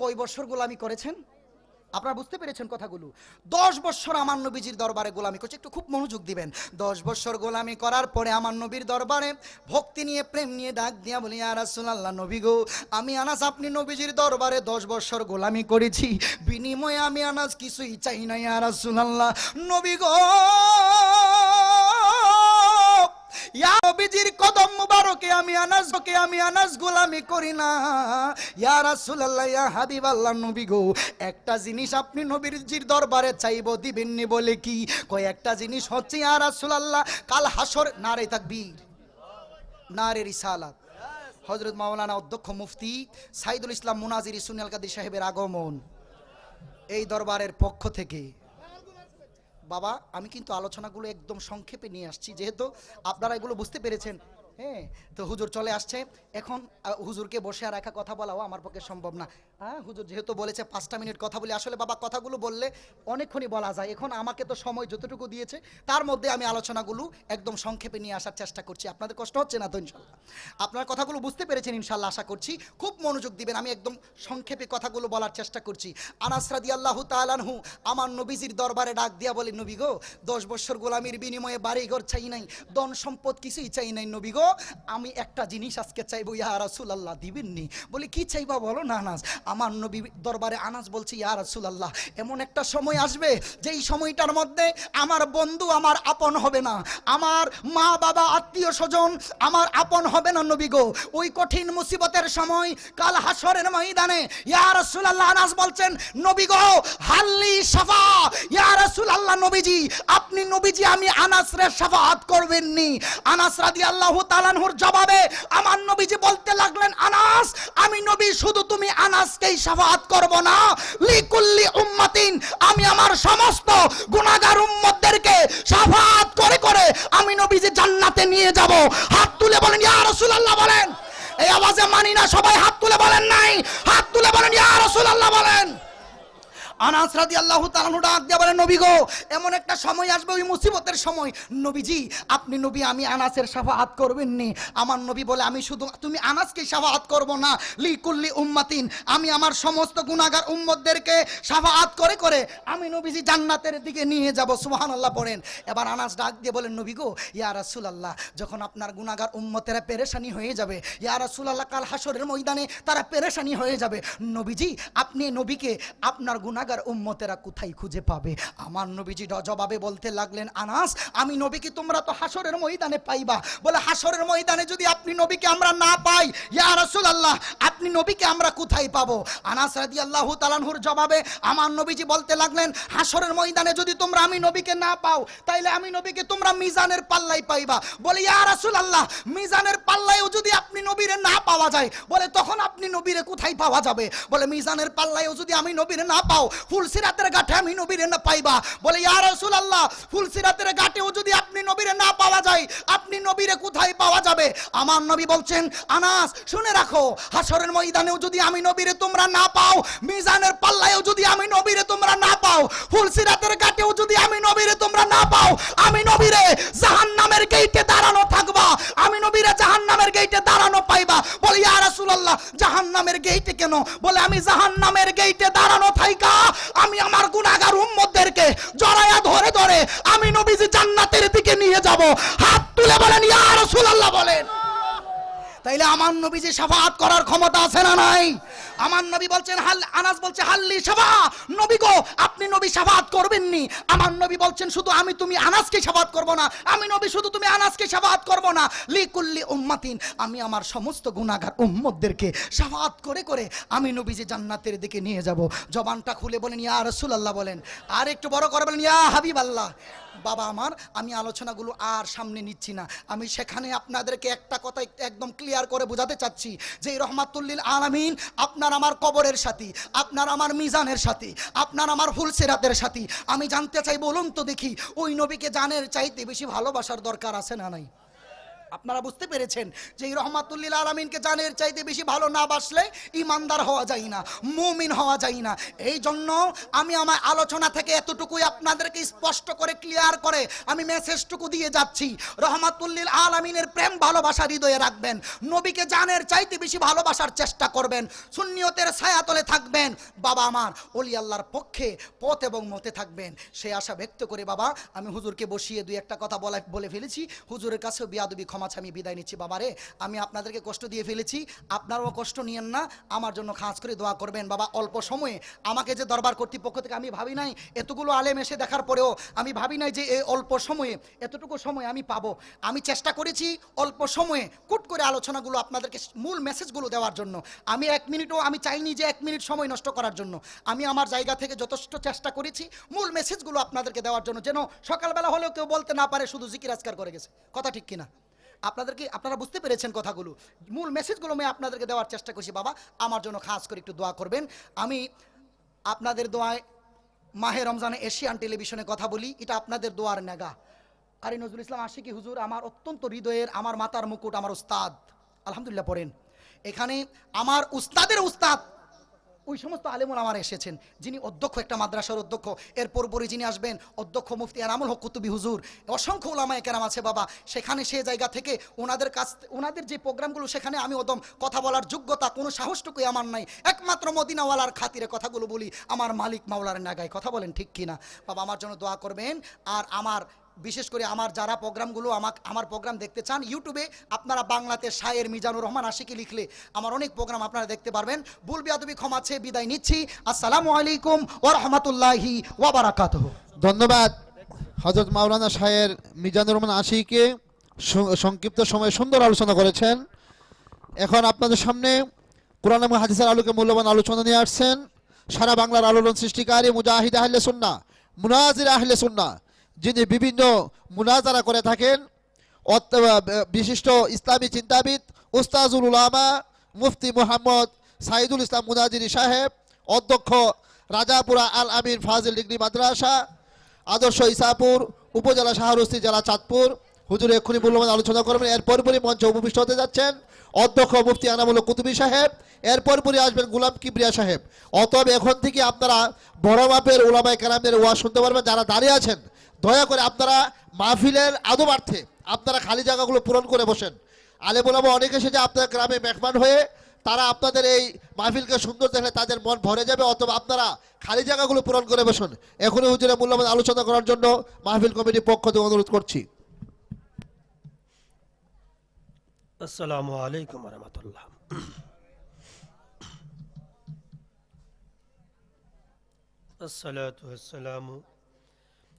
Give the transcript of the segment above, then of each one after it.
কয় বছর গোলামি করেছেন? আপনারা বুঝতে পেরেছেন কথাগুলো। দশ বছর আমার নবীজির দরবারে গোলামি করছে। একটু খুব মনোযোগ দিবেন। দশ বছর গোলামি করার পরে আমার নবীর দরবারে ভক্তি নিয়ে, প্রেম নিয়ে ডাক দিয়া বলি আর রাসূলুল্লাহ, নবী গো, আমি আনাস আপনি নবীজির দরবারে দশ বছর গোলামি করেছি। বিনিময়ে আমি আনাস কিছুই চাই না, ইয়া রাসূলুল্লাহ, নবী গো। আমি আনাস কে আমি আনাস গোলামি করি না। ইয়া রাসূলুল্লাহ, ইয়া হাবিবাল্লাহ, নবী গো, একটা জিনিস আপনি নবীজির দরবারে চাইব, দিবেননি বলে কি? কয়, একটা জিনিস হচ্ছে ইয়া রাসূলুল্লাহ, কাল হাসর নারে তাকবীর, নারে রিসালাত। হযরত মাওলানা অধ্যক্ষ মুফতি সাইদুল ইসলাম মুনাজির সুনিয়াল কাদির সাহেবের আগমন এই দরবারের পক্ষ থেকে। বাবা, আমি কিন্তু আলোচনাগুলো একদম সংক্ষেপে নিয়ে আসছি, যেহেতু আপনারা এগুলো বুঝতে পেরেছেন। হ্যাঁ তো হুজুর চলে আসছে। এখন হুজুরকে বসে আর একা কথা বলাও আমার পক্ষে সম্ভব না। হ্যাঁ হুজুর যেহেতু বলেছে পাঁচটা মিনিট কথা বলি, আসলে বাবা কথাগুলো বললে অনেকক্ষণই বলা যায়। এখন আমাকে তো সময় যতটুকু দিয়েছে, তার মধ্যে আমি আলোচনাগুলো একদম সংক্ষেপে নিয়ে আসার চেষ্টা করছি। আপনাদের কষ্ট হচ্ছে না তো ইনশাল্লাহ? আপনার কথাগুলো বুঝতে পেরেছেন ইনশাল্লাহ, আশা করছি। খুব মনোযোগ দিবেন, আমি একদম সংক্ষেপে কথাগুলো বলার চেষ্টা করছি। আনাস রাদি আল্লাহ তালানহু আমার নবীজির দরবারে ডাক দিয়া বলে, নবী গো, দশ বছর গোলামির বিনিময়ে বাড়ি ঘর চাই নাই, ধন সম্পদ কিছুই চাই নাই, নবী গো। আমি একটা জিনিস আজকে চাইব, ইয়া রাসুল আল্লাহ দিবেননি। বলি, কি চাইবা বলো না, আনাস? আমার নবী দরবারে আনাস বলছে, ইয়া রাসুল আল্লাহ এমন একটা সময় আসবে যেই সময়টার মধ্যে আমার বন্ধু আমার আপন হবে না। আমার মা, বাবা, আত্মীয় স্বজন আমার আপন হবে না নবী গো। ওই কঠিন মুসিবতের সময়, কাল হাসরের ময়দানে, ইয়া রাসূলুল্লাহ আনাস বলছেন, নবী গো, হাল্লি সাফা ইয়া রাসূলুল্লাহ নবীজি, আপনি নবীজি, আমি আনাসরে শাফাআত করবেননি। আনাস রাদিয়াল্লাহু তাআলার জবাবে আমার নবীজি বলতে লাগলেন, আনাস, আমি নবী, শুধু তুমি আনাসকেই শাফাআত করব না। লিকুল্লি উম্মাতিন, আমি আমার সমস্ত গুনাহগার উম্মতদেরকে শাফাআত করে করে আমি নবীজি জান্নাতে নিয়ে যাব। হাত তুলে বলেন, ইয়া রাসূলুল্লাহ, বলেন। এই আওয়াজে মানি না সবাই, হাত তুলে বলেন নাই। হাত তুলে বলেন, ইয়া রাসূলুল্লাহ, বলেন। আনাস রাদিয়াল্লাহু তাআলা ডাক দিয়ে বলেন নবী গো, এমন একটা সময় আসবে, ওই মুসিবতের সময়। নবীজি, আপনি নবী, আমি আনাসের শাফাআত করবেন নি আমার নবী বলে, আমি শুধু, তুমি আনাসকে শাফাআত করব না। লিকুল্লি উম্মাতিন, আমি আমার সমস্ত গুনাহগার উম্মতদেরকে শাফাআত করে করে আমি নবীজি জান্নাতের দিকে নিয়ে যাব। সুবহানাল্লাহ পড়েন। এবার আনাস ডাক দিয়ে বলেন নবী গো, ইয়া রাসূলুল্লাহ, যখন আপনার গুনাহগার উম্মতেরা পেরেশানি হয়ে যাবে, ইয়া রাসূলুল্লাহ, কাল হাসরের ময়দানে তারা পেরেশানি হয়ে যাবে। নবীজি, আপনি নবীকে আপনার গুনাহগার উম্মতেরা কোথায় খুঁজে পাবে? আমার নবীজি জবাবে বলতে লাগলেন, আনাস, আমি নবীকে তোমরা তো হাসরের ময়দানে পাইবা। বলে হাসরের ময়দানে যদি আপনি নবীকে আমরা না পাই, ইয়া রাসূলুল্লাহ, আপনি নবীকে আমরা কোথায় পাবো? আনাস রাদিয়াল্লাহু তাআলার জবাবে আমার নবীজি বলতে লাগলেন হাসরের ময়দানে যদি তোমরা আমি নবীকে না পাও, তাইলে আমি নবীকে তোমরা মিজানের পাল্লাই পাইবা। বলে, ইয়া রাসূলুল্লাহ, মিজানের পাল্লায়ও যদি আপনি নবীরে না পাওয়া যায়, বলে, তখন আপনি নবীরে কোথায় পাওয়া যাবে? বলে, মিজানের পাল্লায়ও যদি আমি নবীরে না পাও ফুলসিরাতের গাঠে আমি নবীরে না পাইবা। বলে, ইয়া রাসূলুল্লাহ, ফুলসিরাতের গাঠেও যদি আপনি নবীরে না পাওয়া যায়, আপনি নবীরে কোথায় পাওয়া যাবে? আমার নবী বলছেন, আনাস, শুনে রাখো হাসরের ময়দানেও যদি আমি নবীরে তোমরা না পাও, মিজানের পাল্লায়ও যদি আমি নবীরে তোমরা না পাও, ফুলসিরাতের গাঠেও যদি আমি নবীরে না পাও, আমি নবীরে জাহান্নামের গেইটে দাঁড়ানো থাকবা। আমি নবীরে জাহান্নামের গেইটে দাঁড়ানো পাইবা। বলে, ইয়া রাসূলুল্লাহ, জাহান্নামের গেইটে কেন? বলে, আমি জাহান্নামের গেইটে দাঁড়ানো থাইকা, আমি আমার গুনাহগার উম্মতদেরকে জড়ায়া ধরে ধরে আমি নবীজি জান্নাতের দিকে নিয়ে যাব। হাত তুলে বলেন, ইয়া রাসূলুল্লাহ বলেন। তাইলে আমার নবী যে সাফাত করার ক্ষমতা আছে না নাই? আমার নবী বলছেন, হাল, আনাস বলছে, হাল্লি সাফা নবী গো, আপনি নবী সাফাত করবেননি। আমার নবী বলছেন, শুধু আমি তুমি আনাসকে সাফাত করব না। আমি নবী, শুধু তুমি আনাসকে সাফাত করব না। লিকুল্লি উম্মাতিন, আমি আমার সমস্ত গুনাহগার উম্মতদেরকে সাফাত করে করে আমি নবী যে জান্নাতের দিকে নিয়ে যাব। জবানটা খুলে বলেন, ইয়া রাসূলুল্লাহ বলেন। আর একটু বড় করে বলেন, ইয়া হাবিবাল্লাহ। বাবা আমার, আমি আলোচনাগুলো আর সামনে নিচ্ছি না। আমি সেখানে আপনাদেরকে একটা কথা একদম ক্লিয়ার করে বোঝাতে চাচ্ছি যে, রহমাতুল্লিল আলামিন আপনার আমার কবরের সাথী, আপনার আমার মিজানের সাথী, আপনার আমার ফুলসেরাতের সাথী। আমি জানতে চাই, বলুন তো দেখি, ওই নবীকে জানের চাইতে বেশি ভালোবাসার দরকার আছে না নাই? আপনারা বুঝতে পেরেছেন যে এই রহমাতুল্লিল আলমিনকে জানের চাইতে বেশি ভালো না বাসলে ইমানদার হওয়া যায় না, মুমিন হওয়া যায় না। এই জন্য আমি আমার আলোচনা থেকে এতটুকুই আপনাদেরকে স্পষ্ট করে ক্লিয়ার করে আমি মেসেজটুকু দিয়ে যাচ্ছি। রহমাতুল্লিল আলমিনের প্রেম, ভালোবাসা হৃদয়ে রাখবেন। নবীকে জানের চাইতে বেশি ভালোবাসার চেষ্টা করবেন। সুন্নিয়তের ছায়াতলে থাকবেন। বাবা আমার অলি আল্লাহর পক্ষে পথ এবং মতে থাকবেন। সেই আশা ব্যক্ত করে, বাবা, আমি হুজুরকে বসিয়ে দুই একটা কথা বলা বলে ফেলেছি। হুজুরের কাছেও বিয়াদবি ক্ষমা চাই আমি বিদায় নিচ্ছি, বাবারে। আমি আপনাদেরকে কষ্ট দিয়ে ফেলেছি, আপনারাও কষ্ট নিয়েন না, আমার জন্য খাস করে দোয়া করবেন। বাবা, অল্প সময়ে আমাকে যে দরবার কর্তৃপক্ষ থেকে আমি ভাবি নাই, এতগুলো আলেম এসে দেখার পরেও আমি ভাবি নাই যে এই অল্প সময়ে, এতটুকু সময় আমি পাবো। আমি চেষ্টা করেছি অল্প সময়ে কুট করে আলোচনাগুলো আপনাদেরকে মূল মেসেজগুলো দেওয়ার জন্য। আমি এক মিনিটও আমি চাইনি যে এক মিনিট সময় নষ্ট করার জন্য। আমি আমার জায়গা থেকে যথেষ্ট চেষ্টা করেছি মূল মেসেজগুলো আপনাদেরকে দেওয়ার জন্য, যেন সকালবেলা হলেও কেউ বলতে না পারে শুধু জিকির আজকার করে গেছে। কথা ঠিক কিনা? আপনাদেরকে, আপনারা বুঝতে পেরেছেন কথাগুলো। মূল মেসেজগুলো আমি আপনাদেরকে দেওয়ার চেষ্টা করছি, বাবা। আমার জন্য খাস করে একটু দোয়া করবেন। আমি আপনাদের দোয়ায় মাহে রমজানে এশিয়ান টেলিভিশনে কথা বলি, এটা আপনাদের দোয়ার নেগা। কারি নজরুল ইসলাম আশিকি, হুজুর, আমার অত্যন্ত হৃদয়ের, আমার মাতার মুকুট, আমার উস্তাদ। আলহামদুলিল্লাহ, পড়েন। এখানে আমার উস্তাদের উস্তাদ ওই সমস্ত আলেমুল আমার এসেছেন, যিনি অধ্যক্ষ, একটা মাদ্রাসার অধ্যক্ষ। এর পরপরই যিনি আসবেন, অধ্যক্ষ মুফতি এনামুল হক কুতুবি হুজুর। অসংখ্য ওলামায় কেরাম আছে বাবা, সেখানে সে জায়গা থেকে ওনাদের কাছ ওনাদের যে প্রোগ্রামগুলো সেখানে আমি ওদম কথা বলার যোগ্যতা, কোনো সাহসটুকুই আমার নাই। একমাত্র মদিনাওয়ালার খাতিরে কথাগুলো বলি, আমার মালিক মাওলার নাগায়, কথা বলেন ঠিক কিনা? বাবা, আমার জন্য দোয়া করবেন, আর আমার বিশেষ করে আমার যারা প্রোগ্রামগুলো আমাকে, আমার প্রোগ্রাম দেখতে চান, ইউটিউবে আপনারা বাংলাতে শায়ের মিজানুর রহমান আশিকি লিখলে আমার অনেক প্রোগ্রাম আপনারা দেখতে পারবেন। ভুল বিয়াদবি ক্ষমা চেয়ে বিদায় নিচ্ছি। আসসালামু আলাইকুম ওয়া রাহমাতুল্লাহি ওয়া বারাকাতুহু। ধন্যবাদ। হজরত মাওলানা শাহের মিজানুর রহমান আশিকে সংক্ষিপ্ত সময়ে সুন্দর আলোচনা করেছেন। এখন আপনাদের সামনে কোরআন এবং হাদিসের আলোকে মূল্যবান আলোচনা নিয়ে আসছেন। সারা বাংলার আলোড়ন সৃষ্টিকারী মুজাহিদ আহলে সুন্না মুনাজির আহলে সুন্না যিনি বিভিন্ন মুনাজারা করে থাকেন বিশিষ্ট ইসলামী চিন্তাবিদ উস্তাজুল উলামা, মুফতি মুহাম্মদ সাইদুল ইসলাম মুনাজিরি সাহেব, অধ্যক্ষ রাজাপুরা আল আমিন ফাজিল ডিগ্রি মাদ্রাসা, আদর্শ ইসাপুর, উপজেলা শাহরুস্তি জেলা চাঁদপুর। হুজুর এক্ষুনি মূল্যবান আলোচনা করবেন, এর পরপরই মঞ্চে উপবিষ্ট হতে যাচ্ছেন অধ্যক্ষ মুফতি আনামুল কুতুবি সাহেব, এর পরপরই আসবেন গুলাম কিবরিয়া সাহেব। অতএব এখন থেকে আপনারা বড় মাপের ওলামায় কালামদের ওয়াজ শুনতে পারবেন, যারা দাঁড়িয়ে আছেন দয়া করে আপনারা মাহফিলের আদবার্থে আপনারা খালি জায়গাগুলো পূরণ করে বসেন আলে বলাবো অনেক এসেছে আপনার গ্রামে মেহমান হয়ে তারা আপনাদের এই মাহফিলকে সুন্দর দেখলে তাদের মন ভরে যাবে অথবা আপনারা খালি জায়গাগুলো পূরণ করে বসুন এখনই হুজুরে মূল্যবান আলোচনা করার জন্য মাহফিল কমিটির পক্ষ থেকে অনুরোধ করছি السلام عليكم ورحمة الله الصلاة والسلام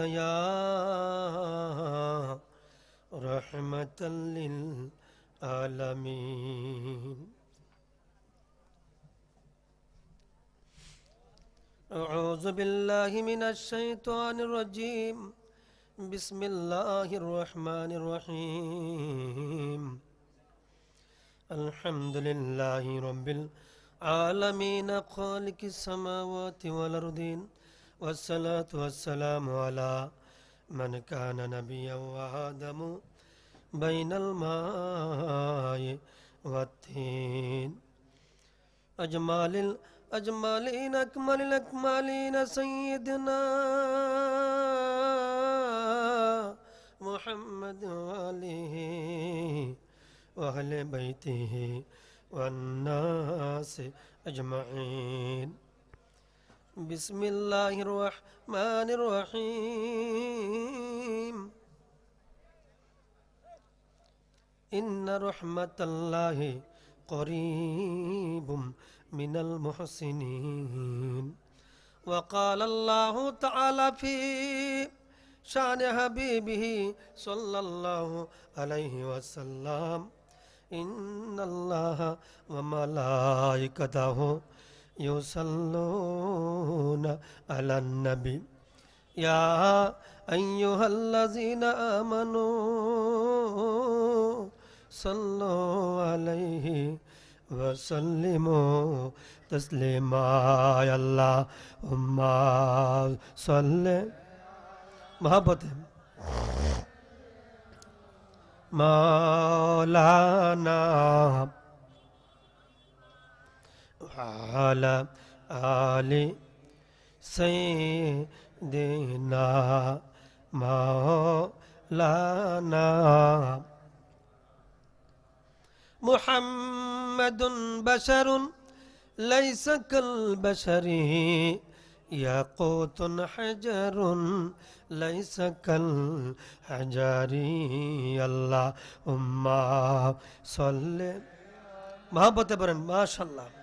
يا رحمة للعالمين. أعوذ بالله من الشيطان الرجيم. بسم الله الرحمن الرحيم. الحمد لله رب العالمين خالق السماوات والأرضين والصلاة والسلام على من كان نبيا وآدم بين الماء والتين. أجمال الأجمالين أكمل الأكمالين سيدنا محمد وآله وأهل بيته والناس أجمعين. بسم الله الرحمن الرحيم. إن رحمة الله قريب من المحسنين. وقال الله تعالى في شأن حبيبه صلى الله عليه وسلم إن الله وملائكته يصلون على النبي. يا أيها الذين آمنوا صلوا عليه وسلموا تسليما. يا اللهم صل. محبت. مولانا. وعلى آل سيدنا مولانا. محمد بشر ليس كالبشر ياقوت حجر ليس كالحجر. اللهم صل محبت برن ما شاء الله.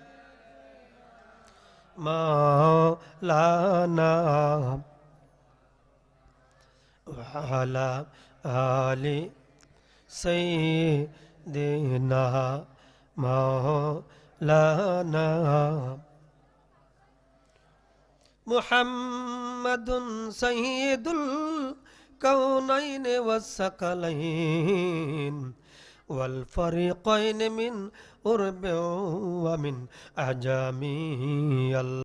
मौलाना। वाला आली सैदेना मौलाना। मुहम्मद सैदुल कौनैन वसकलैन والفريقين من أرب ومن أعجام